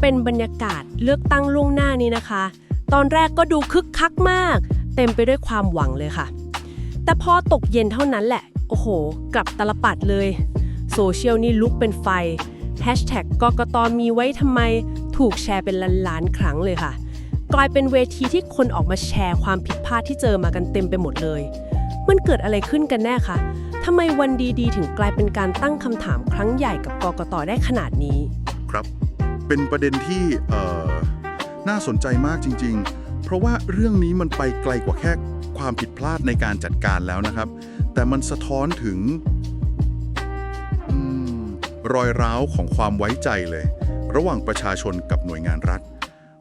เป็นบรรยากาศเลือกตั้งล่วงหน้านี้นะคะ ตอนแรกก็ดูคึกคักมาก เต็มไปด้วยความหวังเลยค่ะ แต่พอตกเย็นเท่านั้นแหละ โอ้โห กลับตลปัดเลย โซเชียลนี่ลุกเป็นไฟแฮชแท็กกกตมีไว้ทำไมถูกแชร์เป็นล้านๆครั้งเลยค่ะ กลายเป็นเวทีที่คนออกมาแชร์ความผิดพลาดที่เจอมากันเต็มไปหมดเลย มันเกิดอะไรขึ้นกันแน่คะทำไมวันดีๆ ถึงกลายเป็นการตั้งคำถามครั้งใหญ่กับกกตได้ขนาดนี้ เป็นประเด็นที่น่าสนใจมากจริง ๆ เพราะว่าเรื่องนี้มันไปไกลกว่าแค่ความผิดพลาดในการจัดการแล้วนะครับ แต่มันสะท้อนถึงอรอยร้าวของความไว้ใจเลย ระหว่างประชาชนกับหน่วยงานรัฐ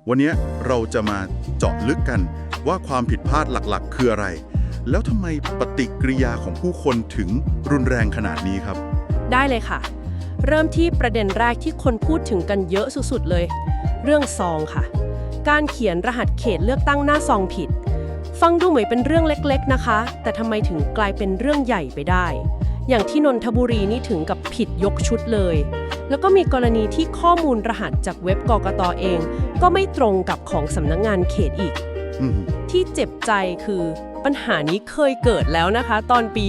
วันนี้เราจะมาเจาะลึกกันว่าความผิดพลาดหลักๆ คืออะไร แล้วทำไมปฏิกิริยาของผู้คนถึงรุนแรงขนาดนี้ครับ ได้เลยค่ะ เริ่มที่ประเด็นแรกที่คนพูดถึงกันเยอะสุดๆเลย เรื่องซองค่ะ การเขียนรหัสเขตเลือกตั้งหน้าซองผิด ฟังดูเหมือนเป็นเรื่องเล็กๆนะคะ แต่ทำไมถึงกลายเป็นเรื่องใหญ่ไปได้ อย่างที่นนทบุรีนี่ถึงกับผิดยกชุดเลย แล้วก็มีกรณีที่ข้อมูลรหัสจากเว็บกกตเอง ก็ไม่ตรงกับของสำนักงงานเขตอีกอืมที่เจ็บใจคือปัญหานี้เคยเกิดแล้วนะคะ ตอนปี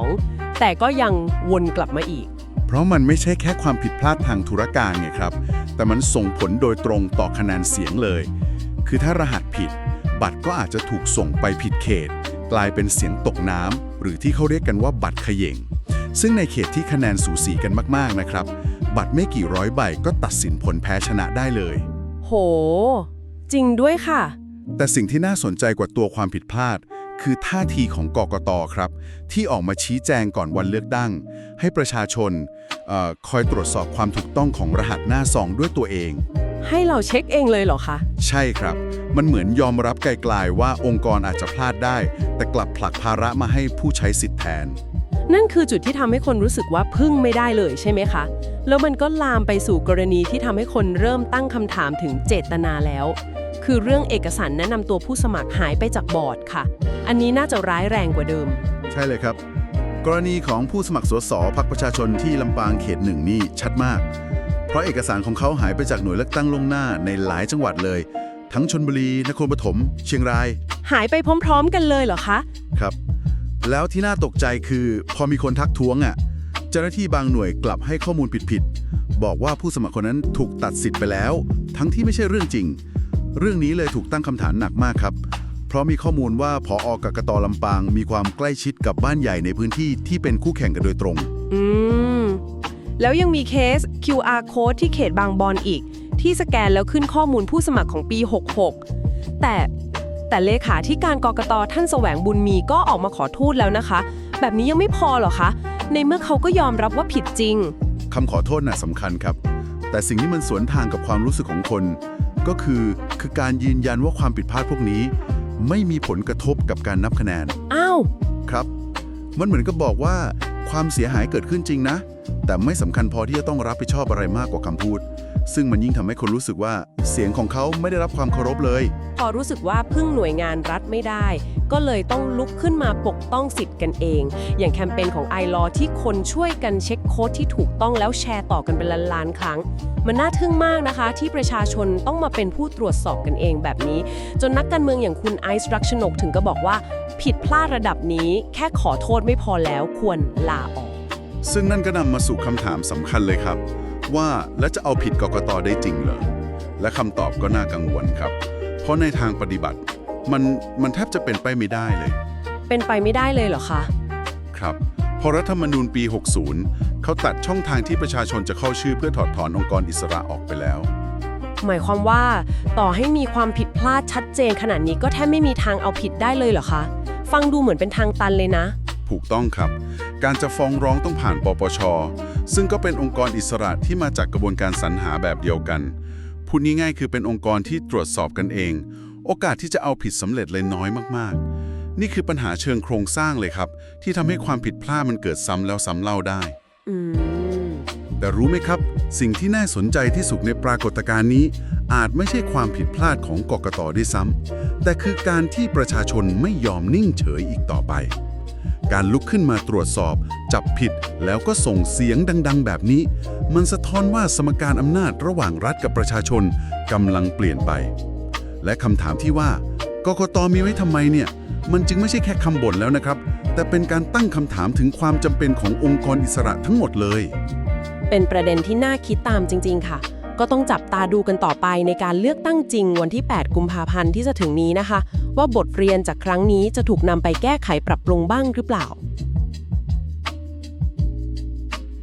62 แต่ก็ยังวนกลับมาอีก เพราะมันไม่ใช่แค่ความผิดพลาดทางธุรการไงครับ แต่มันส่งผลโดยตรงต่อคะแนนเสียงเลย คือถ้ารหัสผิด บัตรก็อาจจะถูกส่งไปผิดเขต กลายเป็นเสียงตกน้ำหรือที่เขาเรียกกันว่าบัตรเขย่งซึ่งในเขตที่คะแนนสูสีกันมากๆนะครับ บัตรไม่กี่ร้อยใบก็ตัดสินผลแพ้ชนะได้เลย โห จริงด้วยค่ะ แต่สิ่งที่น่าสนใจกว่าตัวความผิดพลาด คือท่าทีของกกตครับ ที่ออกมาชี้แจงก่อนวันเลือกตั้ง ให้ประชาชนเออคอยตรวจสอบความถูกต้องของรหัสหน้าซองด้วยตัวเอง ให้เราเช็คเองเลยเหรอคะ ใช่ครับ มันเหมือนยอมรับไกลๆว่าองค์กรอาจจะพลาดได้ แต่กลับผลักภาระมาให้ผู้ใช้สิทธิ์แทน นั่นคือจุดที่ทำให้คนรู้สึกว่าพึ่งไม่ได้เลยใช่ไหมคะ แล้วมันก็ลามไปสู่กรณีที่ทำให้คนเริ่มตั้งคำถามถึงเจตนาแล้ว คือเรื่องเอกสารแนะนำตัวผู้สมัครหายไปจากบอร์ดค่ะ อันนี้น่าจะร้ายแรงกว่าเดิม ใช่เลยครับ กรณีของผู้สมัครสสพักประชาชนที่ลำปางเขตหนึ่งนี่ชัดมาก เพราะเอกสารของเขาหายไปจากหน่วยเลือกตั้งล่วงหน้าในหลายจังหวัดเลย ทั้งชนบุรี นครปฐม เชียงราย หายไปพร้อม ๆ กันเลยเหรอคะ ครับ แล้วที่น่าตกใจคือพอมีคนทักท้วงอะ เจ้าหน้าที่บางหน่วยกลับให้ข้อมูลผิดๆ บอกว่าผู้สมัครคนนั้นถูกตัดสิทธิ์ไปแล้ว ทั้งที่ไม่ใช่เรื่องจริง เรื่องนี้เลยถูกตั้งคำถามหนักมากครับ เพราะมีข้อมูลว่าพออกกตลำปาง มีความใกล้ชิดกับบ้านใหญ่ในพื้นที่ที่เป็นคู่แข่งกันโดยตรง อืม แล้วยังมีเคส QR code ที่เขตบางบอนอีก ที่สแกนแล้วขึ้นข้อมูลผู้สมัครของปี 66 แต่แต่เลขาที่การกกตท่านแสวงบุญมีก็ออกมาขอโทษแล้วนะคะ แบบนี้ยังไม่พอเหรอคะ ในเมื่อเขาก็ยอมรับว่าผิดจริงคำขอโทษน่ะสำคัญครับ แต่สิ่งที่มันสวนทางกับความรู้สึกของคน ก็คือคือการยืนยันว่าความผิดพลาดพวกนี้ ไม่มีผลกระทบกับการนับคะแนน อ้าว ครับ มันเหมือนกับบอกว่า ความเสียหายเกิดขึ้นจริงนะ แต่ไม่สำคัญพอที่จะต้องรับผิดชอบอะไรมากกว่าคำพูด ซึ่งมันยิ่งทำให้คนรู้สึกว่าเสียงของเขาไม่ได้รับความเคารพเลย พอรู้สึกว่าพึ่งหน่วยงานรัฐไม่ได้ ก็เลยต้องลุกขึ้นมาปกป้องสิทธิ์กันเอง อย่างแคมเปญของ i l a w ที่คนช่วยกันเช็คโค้ดที่ถูกต้องแล้วแชร์ต่อกันเป็นล้านๆครั้ง มันน่าทึ่งมากนะคะ ที่ประชาชนต้องมาเป็นผู้ตรวจสอบกันเองแบบนี้ จนนักการเมืองอย่างคุณไอซ์รักชนกถึงก็บอกว่า ผิดพลาดระดับนี้ แค่ขอโทษไม่พอแล้วควรลาออก ซึ่งนั่นก็นำมาสู่คำถามสำคัญเลยครับ ว่าแล้วจะเอาผิดกกตได้จริงเหรอ และคำตอบก็น่ากังวลครับ เพราะในทางปฏิบัติ มันมันแทบจะเป็นไปไม่ได้เลย เป็นไปไม่ได้เลยเหรอคะ ครับพอรัฐธรรมนูญปี 60 เขาตัดช่องทางที่ประชาชนจะเข้าชื่อเพื่อถอดถอนองค์กรอิสระออกไปแล้ว หมายความว่า ต่อให้มีความผิดพลาดชัดเจนขนาดนี้ก็แทบไม่มีทางเอาผิดได้เลยเหรอคะ ฟังดูเหมือนเป็นทางตันเลยนะ ถูกต้องครับ การจะฟ้องร้องต้องผ่านปปช ซึ่งก็เป็นองค์กรอิสระที่มาจากกระบวนการสรรหาแบบเดียวกัน พูดง่ายๆคือเป็นองค์กรที่ตรวจสอบกันเอง โอกาสที่จะเอาผิดสำเร็จเลยน้อยมากๆ นี่คือปัญหาเชิงโครงสร้างเลยครับ ที่ทำให้ความผิดพลาดมันเกิดซ้ำแล้วซ้ำเล่าได้อืมแต่รู้ไหมครับ สิ่งที่น่าสนใจที่สุดในปรากฏการณ์นี้ อาจไม่ใช่ความผิดพลาดของกกตด้วยซ้ำแต่คือการที่ประชาชนไม่ยอมนิ่งเฉยอีกต่อไป การลุกขึ้นมาตรวจสอบ จับผิดแล้วก็ส่งเสียงดัง ๆ แบบนี้ มันสะท้อนว่าสมการอำนาจระหว่างรัฐกับประชาชนกำลังเปลี่ยนไป และคำถามที่ว่ากกตมีไว้ทำไมเนี่ย มันจึงไม่ใช่แค่คำบ่นแล้วนะครับ แต่เป็นการตั้งคำถามถึงความจำเป็นขององค์กรอิสระทั้งหมดเลย เป็นประเด็นที่น่าคิดตามจริง ๆ ค่ะ ก็ต้องจับตาดูกันต่อไปในการเลือกตั้งจริงวันที่ 8 กุมภาพันธ์ที่จะถึงนี้นะคะ ว่าบทเรียนจากครั้งนี้จะถูกนำไปแก้ไขปรับปรุงบ้างหรือเปล่า